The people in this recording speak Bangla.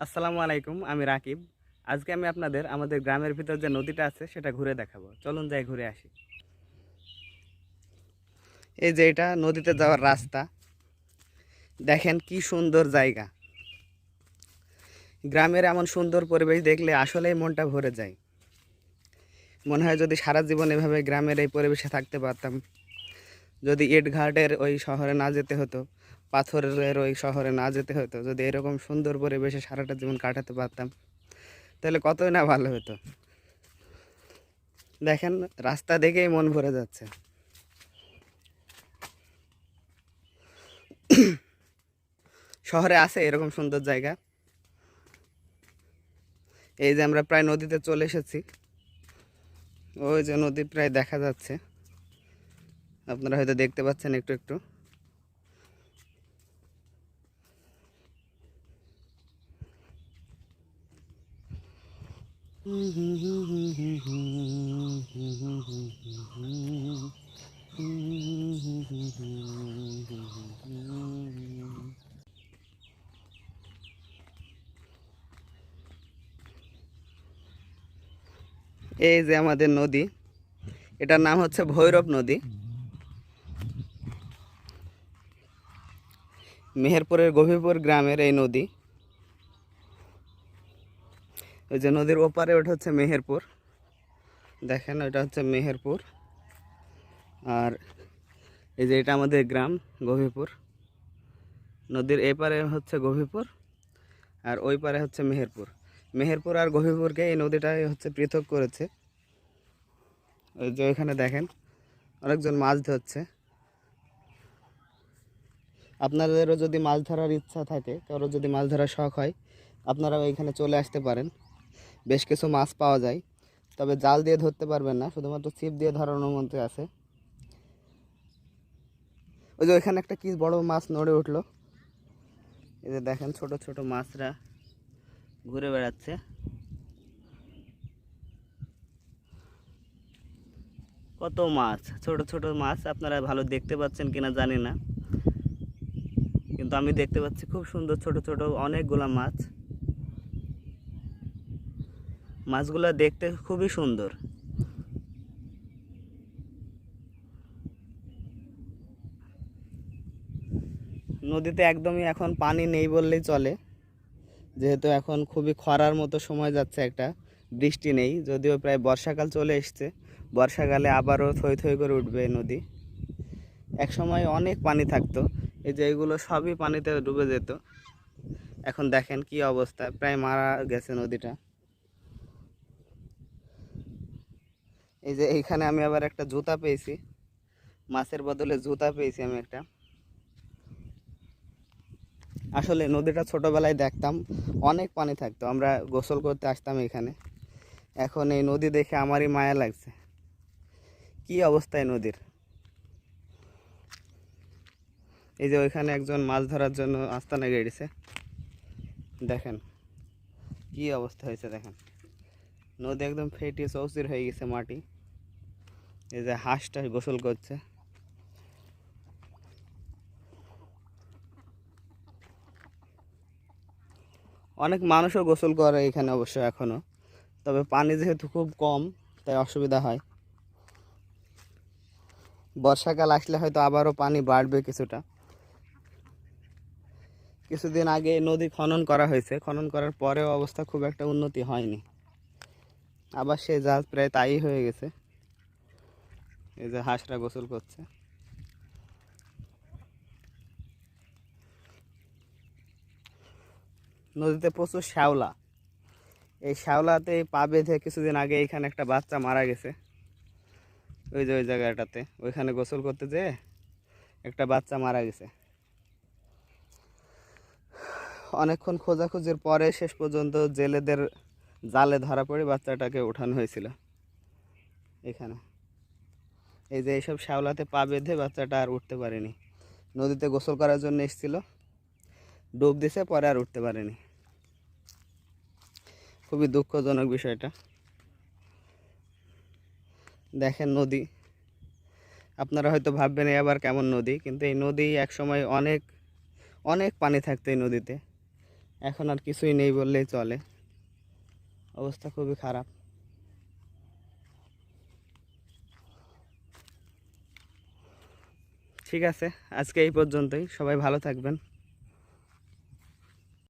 আসসালামু আলাইকুম, আমি রাকিব। আজকে আমি আপনাদের আমাদের গ্রামের ভিতর যে নদীটা আছে সেটা ঘুরে দেখাবো। চলুন যাই ঘুরে আসি। এই যে এটা নদীতে যাওয়ার রাস্তা। দেখেন কি সুন্দর জায়গা। গ্রামের এমন সুন্দর পরিবেশ দেখলে আসলেই মনটা ভরে যায়। মনে হয় যদি সারা জীবন এভাবে গ্রামের এই পরিবেশে থাকতে পারতাম, যদি ইটঘাটের ওই শহরে না যেতে হতো পাথরের ওই শহরে না যেতে হতো। যদি এরকম সুন্দর পরিবেশে সারাটা জীবন কাটাতে পারতাম, তাহলে কতই না ভালো হতো। দেখেন, রাস্তা দেখেই মন ভরে যাচ্ছে। শহরে আছে এরকম সুন্দর জায়গা। এই যে আমরা প্রায় নদীতে চলে এসেছি। ওই যে নদী প্রায় দেখা যাচ্ছে। আপনারা হয়তো দেখতে পাচ্ছেন একটু একটু। এই যে আমাদের নদী। এটার নাম হচ্ছে ভৈরব নদী। মেহেরপুরের গভীরপুর গ্রামের এই নদী। ওই যে নদীর ওপারে, ওটা হচ্ছে মেহেরপুর। দেখেন, ওটা হচ্ছে মেহেরপুর। আর এই যে এটা আমাদের গ্রাম, গভীরপুর। নদীর এপারে হচ্ছে গভীরপুর, আর ওই পারে হচ্ছে মেহেরপুর। মেহেরপুর আর গভীরপুরকে এই নদীটাই হচ্ছে পৃথক করেছে। ওই যে ওইখানে দেখেন, অনেকজন মাছ ধরছে। আপনাদেরও যদি মাছ ধরার ইচ্ছা থাকে কারও যদি মাছ ধরার শখ হয়, আপনারাও এখানে চলে আসতে পারেন। বেশ কিছু মাছ পাওয়া যায়। তবে জাল দিয়ে ধরতে পারবেন না, শুধুমাত্র ছিপ দিয়ে ধরার অনুমতি আছে। ওই যে ওইখানে একটা কি বড় মাছ নড়ে উঠল। এই যে দেখেন ছোট ছোট মাছরা ঘুরে বেড়াচ্ছে। কত মাছ, ছোট ছোট মাছ, আপনারা ভালো দেখতে পাচ্ছেন কিনা জানি না। কিন্তু আমি দেখতে পাচ্ছি খুব সুন্দর ছোট ছোট অনেকগুলা মাছ। মাছগুলো দেখতে খুবই সুন্দর। নদীতে একদমই এখন পানি নেই বললেই চলে। যেহেতু এখন খুবই খরার মতো সময় যাচ্ছে একটা, বৃষ্টি নেই, যদিও প্রায় বর্ষাকাল চলে এসছে। বর্ষাকালে আবারও থই থই করে উঠবে নদী। এক সময় অনেক পানি থাকতো, এই যে এগুলো সবই পানিতে ডুবে যেত। এখন দেখেন কি অবস্থা, প্রায় মারা গেছে নদীটা। এই যে এইখানে আমি আবার একটা জুতা পেয়েছি। মাছের বদলে জুতা পেয়েছি আমি একটা। আসলে নদীটা ছোটোবেলায় দেখতাম, অনেক পানি থাকতো, আমরা গোসল করতে আসতাম এখানে। এখন এই নদী দেখে আমারই মায়া লাগছে। কি অবস্থায় নদীর? এই যে ওইখানে একজন মাছ ধরার জন্য আস্তানা গেড়েছে। দেখেন, কি অবস্থা হয়েছে দেখেন। নদী একদম ফেটে চৌচির হয়ে গেছে মাটি। এই যে হাঁসটা গোসল করছে। অনেক মানুষও গোসল করে এখানে অবশ্য এখনও তবে পানি যেহেতু খুব কম, তাই অসুবিধা হয়। বর্ষাকাল আসলে হয়তো আবারও পানি বাড়বে কিছুটা। কিছুদিন আগে নদী খনন করা হয়েছে। খনন করার পরেও অবস্থা খুব একটা উন্নতি হয়নি। আবার সে যা প্রায় তাই হয়ে গেছে। এই যে হাঁসরা গোসল করছে। নদীতে প্রচুর শ্যাওলা। এই শ্যাওলাতে পা বেঁধে কিছুদিন আগে এখানে একটা বাচ্চা মারা গেছে। ওই যে ওই জায়গাটাতে। ওইখানে গোসল করতে যেয়ে একটা বাচ্চা মারা গেছে। অনেকক্ষণ খোঁজাখুঁজির পরে শেষ পর্যন্ত জেলেদের জালে ধরা পড়ে বাচ্চাটাকে ওঠানো হয়েছিল। এখানে। এই যে এইসব শ্যাওলাতে পা বেঁধে বাচ্চাটা আর উঠতে পারেনি। নদীতে গোসল করার জন্য এসেছিল। ডুব দিছে, পরে আর উঠতে পারেনি। খুবই দুঃখজনক বিষয়টা। দেখেন নদী। আপনারা হয়তো ভাববেন, এ আবার কেমন নদী? কিন্তু এই নদী একসময় অনেক অনেক পানি থাকতো এই নদীতে। এখন আর কিছুই নেই বললেই চলে। অবস্থা খুবই খারাপ। ঠিক আছে আজকে এই পর্যন্তই। সবাই ভালো থাকবেন।